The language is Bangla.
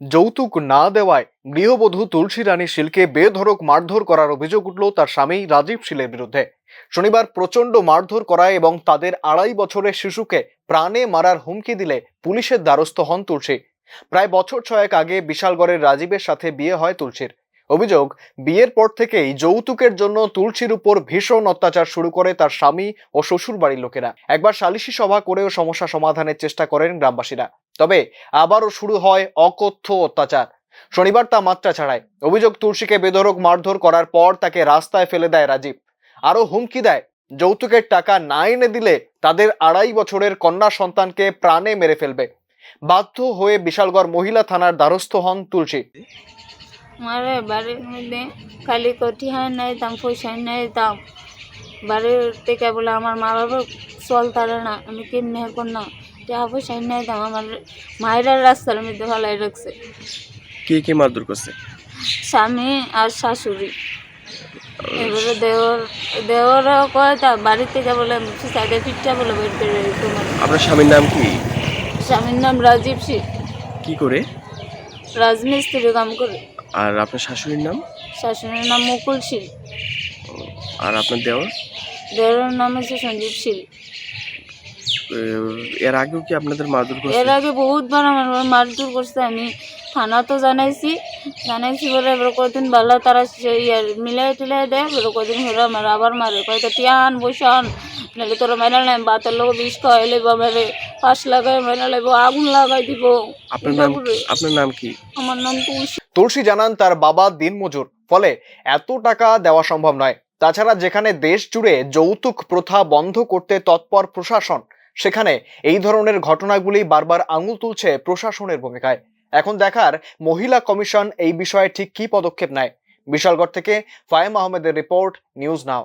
যৌতুক না দেওয়ায় গৃহবধূ তুলসী রানী শীলকে বেধড়ক মারধর করার অভিযোগ উঠল তার স্বামী রাজীব শীলের বিরুদ্ধে। শনিবার প্রচণ্ড মারধর করায় এবং তাদের আড়াই বছরের শিশুকে প্রাণে মারার হুমকি দিলে পুলিশের দ্বারস্থ হন তুলসী। প্রায় বছর ছয়েক আগে বিশালগড়ের রাজীবের সাথে বিয়ে হয় তুলসীর। অভিযোগ, বিয়ের পর থেকেই যৌতুকের জন্য তুলসীর উপর ভীষণ অত্যাচার শুরু করে তার স্বামী ও শ্বশুর বাড়ির লোকেরা। একবার সালিশি সভা করেও সমস্যা সমাধানের চেষ্টা করেন গ্রামবাসীরা। তবে আবারও শুরু হয় অকথ্য অত্যাচার। শনিবার তা মাত্রা ছাড়ায়। অভিযোগ, তুলসীকে বেধরক মারধর করার পর তাকে রাস্তায় ফেলে দেয় রাজীব। আরও হুমকি দেয়, যৌতুকের টাকা না এনে দিলে তাদের আড়াই বছরের কন্যা সন্তানকে প্রাণে মেরে ফেলবে। বাধ্য হয়ে বিশালগড় মহিলা থানার দ্বারস্থ হন তুলসী। আমার বাড়ির মধ্যে খালি হয় নাই, দাম পয়সা নাই, দাম। বাড়ির থেকে বলে, আমার মা বাবা চল তারে না, আমি কেমনি না টাকা পয়সা নাই দাম আমার মায়েরা রাস্তার মধ্যে ভালাই রাখছে। কে কে মারধর করছে? স্বামী আর শাশুড়ি। এবারে দেওর দেওরও কয় তা বাড়ি থেকে বলে সাইডে ফিটটা বলে বের করে তোমার আপনার স্বামীর নাম কি? স্বামীর নাম রাজীব সিং কি করে? রাজমিস্ত্রি কাম করে। আর আপনার শাশুড়ির নাম? শাশুড়ির নাম মুকুল শীল আর আপনার দেওয়ার দেওরের নাম হচ্ছে সঞ্জীব শীল এর আগেও কি আপনাদের মারধর করছে? এর আগে বহুতবার আমার মারধর করছে আমি থানা তো জানাইছি। জানাইছি বলে এবার কদিন বেলা তারা সেই আর মিলাই টিলাই দেয় এবার কদিন হলো আমার আবার মারে। কয়তো টিয়ান বসান নাহলে তোরা মেলা নাই বাতের লোক বিষ খাওয়াই লেব আমারে পাশ লাগাই মেলা লেব আগুন লাগাই দিব। আপনার নাম আপনার নাম কি? আমার নাম তুলসী। তুলসী জানান তার বাবা দিনমজুর। ফলে এত টাকা দেওয়া সম্ভব নয়। তাছাড়া যেখানে দেশ জুড়ে যৌতুক প্রথা বন্ধ করতে তৎপর প্রশাসন সেখানে এই ধরনের ঘটনাগুলি বারবার আঙুল তুলছে প্রশাসনের ভূমিকায়। এখন দেখার মহিলা কমিশন এই বিষয়ে ঠিক কি পদক্ষেপ নেয়? বিশালগড় থেকে ফায়েম আহমেদের রিপোর্ট, নিউজ নাও।